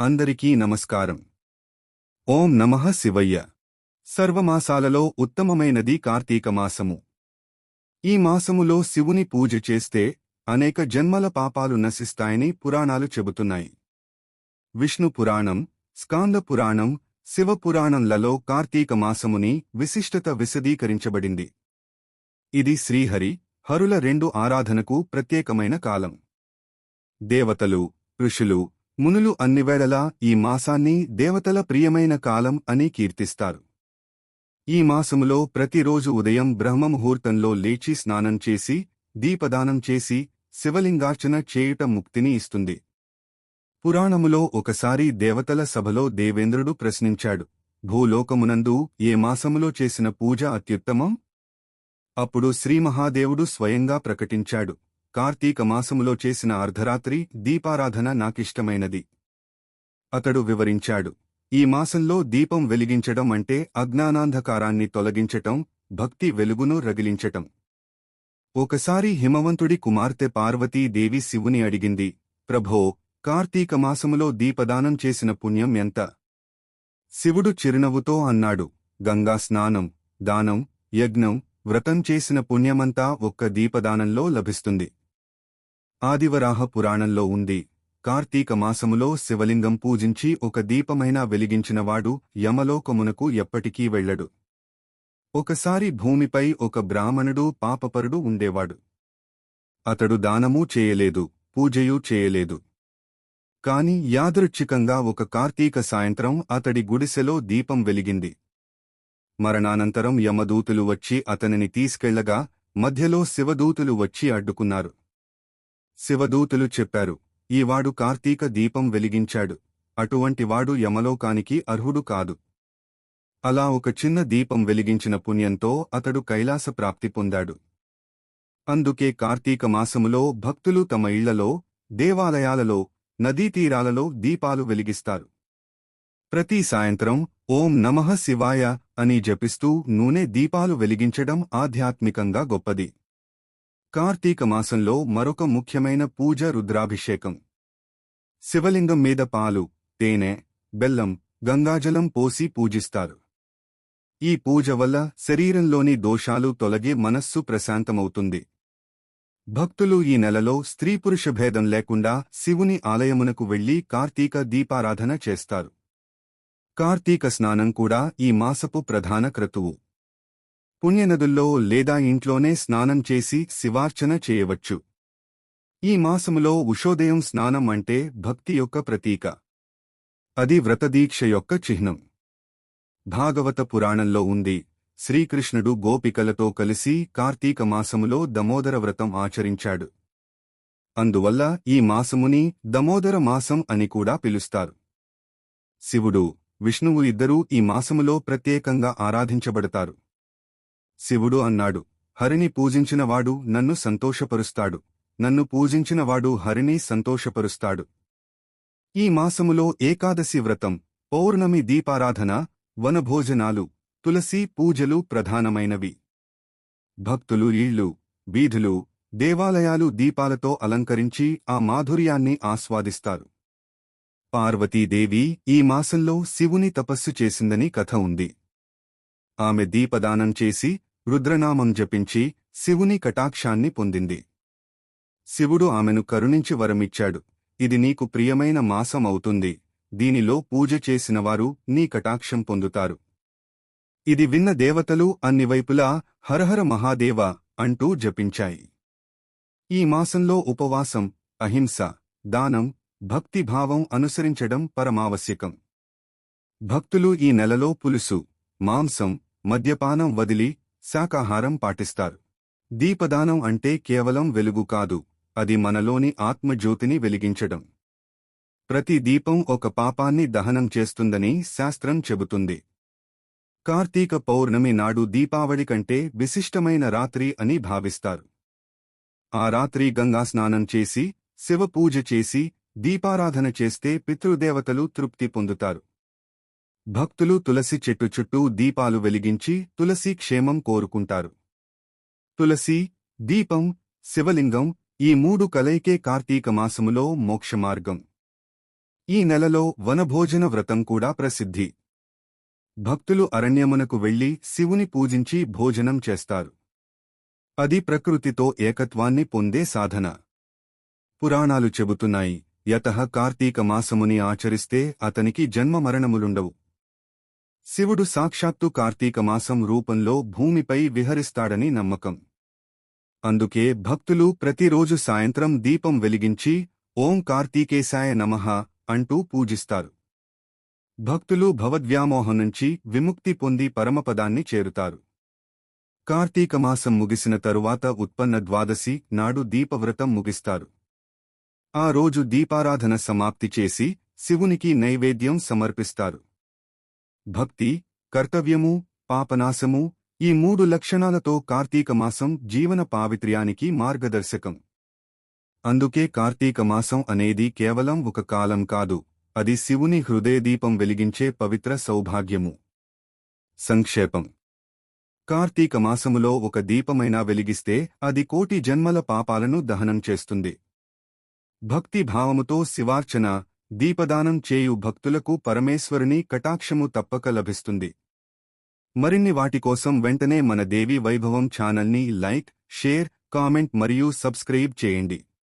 అందరికీ నమస్కారం. ఓం నమః శివయ్య. సర్వమాసాలలో ఉత్తమమైనది కార్తీక మాసము. ఈ మాసములో శివుని పూజ చేస్తే అనేక జన్మల పాపాలు నశిస్తాయని పురాణాలు చెబుతున్నాయి. విష్ణు పురాణం స్కాంద పురాణం శివ కార్తీక మాసముని విశిష్టత విశదీకరించబడింది. ఇది శ్రీహరి హరుల రెండు ఆరాధనకు ప్రత్యేకమైన కాలం. దేవతలు ఋషులు మునులు అన్నివేళలా ఈ మాసాన్ని దేవతల ప్రియమైన కాలం అని కీర్తిస్తారు. ఈ మాసములో ప్రతిరోజు ఉదయం బ్రహ్మముహూర్తంలో లేచి స్నానం చేసి దీపదానం చేసి శివలింగార్చన చేయుట ముక్తిని ఇస్తుంది. పురాణములో ఒకసారి దేవతల సభలో దేవేంద్రుడు ప్రశ్నించాడు భూలోకమునందు ఏ మాసములో చేసిన పూజ అత్యుత్తమం? అప్పుడు శ్రీమహాదేవుడు స్వయంగా ప్రకటించాడు కార్తీక మాసములో చేసిన అర్ధరాత్రి దీపారాధన నాకిష్టమైనది. అతడు వివరించాడు. ఈ మాసంలో దీపం వెలిగించడం అంటే అజ్ఞానాంధకారాన్ని తొలగించటం భక్తి వెలుగును రగిలించటం. ఒకసారి హిమవంతుడి కుమార్తె పార్వతీదేవి శివుని అడిగింది ప్రభో కార్తీక మాసములో దీపదానం చేసిన పుణ్యం ఎంత శివుడు చిరునవ్వుతో అన్నాడు గంగా స్నానం దానం యజ్ఞం వ్రతం చేసిన పుణ్యమంతా ఒక్క దీపదానంలో లభిస్తుంది. ఆదివరాహ పురాణంలో ఉంది. కార్తీక మాసములో శివలింగం పూజించి ఒక దీపమైనా వెలిగించినవాడు యమలోకమునకు ఎప్పటికీ వెళ్ళడు. ఒకసారి భూమిపై ఒక బ్రాహ్మణుడు పాపపరుడు ఉండేవాడు. అతడు దానమూ చేయలేదు పూజయూ చేయలేదు. కాని యాదృచ్ఛికంగా ఒక కార్తీక సాయంత్రం అతడి గుడిసెలో దీపం వెలిగింది. మరణానంతరం యమదూతులు వచ్చి అతనిని తీసుకెళ్ళగా మధ్యలో శివదూతులు వచ్చి అడ్డుకున్నారు. శివదూతులు చెప్పారు ఈవాడు కార్తీక దీపం వెలిగించాడు. అటువంటివాడు యమలోకానికి అర్హుడు కాదు. అలా ఒక చిన్న దీపం వెలిగించిన పుణ్యంతో అతడు కైలాస ప్రాప్తి పొందాడు. అందుకే కార్తీక మాసములో భక్తులు తమ ఇళ్ళలో దేవాలయాలలో నదీతీరాలలో దీపాలు వెలిగిస్తారు. ప్రతి సాయంత్రం ఓం నమః శివాయ అని జపిస్తూ నూనె దీపాలు వెలిగించడం ఆధ్యాత్మికంగా గొప్పది. కార్తీక మాసంలో మరొక ముఖ్యమైన పూజ రుద్రాభిషేకం. శివలింగం మీద పాలు తేనె బెల్లం గంగాజలం పోసి పూజిస్తారు. ఈ పూజ వల్ల శరీరంలోని దోషాలు తొలగి మనస్సు ప్రశాంతమవుతుంది. భక్తులు ఈ నెలలో స్త్రీ పురుష భేదం లేకుండా శివుని ఆలయమునకు వెళ్ళి కార్తీక దీపారాధన చేస్తారు. కార్తీక స్నానం కూడా ఈ మాసపు ప్రధాన క్రతువు. పుణ్యనదుల్లో లేదా ఇంట్లోనే స్నానం చేసి శివార్చన చేయవచ్చు. ఈ మాసములో ఉషోదయం స్నానం అంటే భక్తి యొక్క ప్రతీక. అది వ్రతదీక్ష యొక్క చిహ్నం. భాగవత పురాణంలో ఉంది. శ్రీకృష్ణుడు గోపికలతో కలిసి కార్తీక మాసములో దమోదర వ్రతం ఆచరించాడు. అందువల్ల ఈ మాసముని దమోదర మాసం అని కూడా పిలుస్తారు. శివుడు విష్ణువు ఇద్దరూ ఈ మాసములో ప్రత్యేకంగా ఆరాధించబడతారు. శివుడు అన్నాడు. హరిని పూజించినవాడు నన్ను సంతోషపరుస్తాడు. నన్ను పూజించినవాడు హరిని సంతోషపరుస్తాడు. ఈ మాసములో ఏకాదశి వ్రతం పౌర్ణమి దీపారాధన వనభోజనాలు తులసి పూజలు ప్రధానమైనవి. భక్తులు ఇళ్ళు వీధులు దేవాలయాలు దీపాలతో అలంకరించి ఆ మాధుర్యాన్ని ఆస్వాదిస్తారు. పార్వతీదేవి ఈ మాసంలో శివుని తపస్సు చేసిందని కథ ఉంది. ఆమె దీపదానం చేసి రుద్రనామం జపించి శివుని కటాక్షాన్ని పొందింది. శివుడు ఆమెను కరుణించి వరమిచ్చాడు. ఇది నీకు ప్రియమైన మాసం అవుతుంది. దీనిలో పూజ చేసినవారు నీ కటాక్షం పొందుతారు. ఇది విన్న దేవతలు అన్ని వైపులా హరహర మహాదేవ అంటూ జపించాయి. ఈ మాసంలో ఉపవాసం అహింస దానం భక్తిభావం అనుసరించడం పరమావశ్యకం. భక్తులు ఈ నెలలో పులుసు మాంసం మద్యపానం వదిలి శాకాహారం పాటిస్తారు. దీపదానం అంటే కేవలం వెలుగు కాదు అది మనలోని ఆత్మజ్యోతిని వెలిగించడం. ప్రతి దీపం ఒక పాపాన్ని దహనం చేస్తుందని శాస్త్రం చెబుతుంది. కార్తీక పౌర్ణమి నాడు దీపావళి కంటే విశిష్టమైన రాత్రి అని భావిస్తారు. ఆ రాత్రి గంగాస్నానం చేసి శివపూజ చేసి దీపారాధన చేస్తే పితృదేవతలు తృప్తి పొందుతారు. భక్తులు తులసి చెట్టు చుట్టూ దీపాలు వెలిగించి తులసి క్షేమం కోరుకుంటారు. తులసి దీపం శివలింగం ఈ మూడు కలయికే కార్తీక మాసములో మోక్షమార్గం. ఈ నెలలో వనభోజన వ్రతం కూడా ప్రసిద్ధి. భక్తులు అరణ్యమునకు వెళ్ళి శివుని పూజించి భోజనం చేస్తారు. అది ప్రకృతితో ఏకత్వాన్ని పొందే సాధన. పురాణాలు చెబుతున్నాయి యత కార్తీక మాసముని ఆచరిస్తే అతనికి జన్మ మరణములుండవు శివుడు సాక్షాత్తు కార్తీక మాసం రూపంలో భూమిపై విహరిస్తాడని నమ్మకం. అందుకే భక్తులు ప్రతిరోజు సాయంత్రం దీపం వెలిగించి ఓం కార్తీకేశాయ నమః అంటూ పూజిస్తారు. భక్తులు భవద్వ్యామోహం నుంచి విముక్తి పొంది పరమపదాన్ని చేరుతారు. కార్తీకమాసం ముగిసిన తరువాత ఉత్పన్న ద్వాదశి నాడు దీపవ్రతం ముగిస్తారు. ఆ రోజు దీపారాధన సమాప్తి చేసి శివునికి నైవేద్యం సమర్పిస్తారు. భక్తి కర్తవ్యము పాపనాశము ఈ మూడు లక్షణాలతో కార్తీక మాసం జీవన పావిత్ర్యానికి మార్గదర్శకం. అందుకే కార్తీక మాసం అనేది కేవలం ఒక కాలం కాదు అది శివుని హృదయదీపం వెలిగించే పవిత్ర సౌభాగ్యము. సంక్షేపం. కార్తీక మాసములో ఒక దీపమైనా వెలిగిస్తే అది కోటి జన్మల పాపాలను దహనం చేస్తుంది. భక్తి భావముతో శివార్చన దీపదానం చేయు భక్తులకు పరమేశ్వరుని కటాక్షము తప్పక లభిస్తుంది. మరిన్ని వాటి కోసం వెంటనే మన దేవి వైభవం ఛానల్ని లైక్ షేర్ కామెంట్ మరియు సబ్స్క్రైబ్ చేయండి.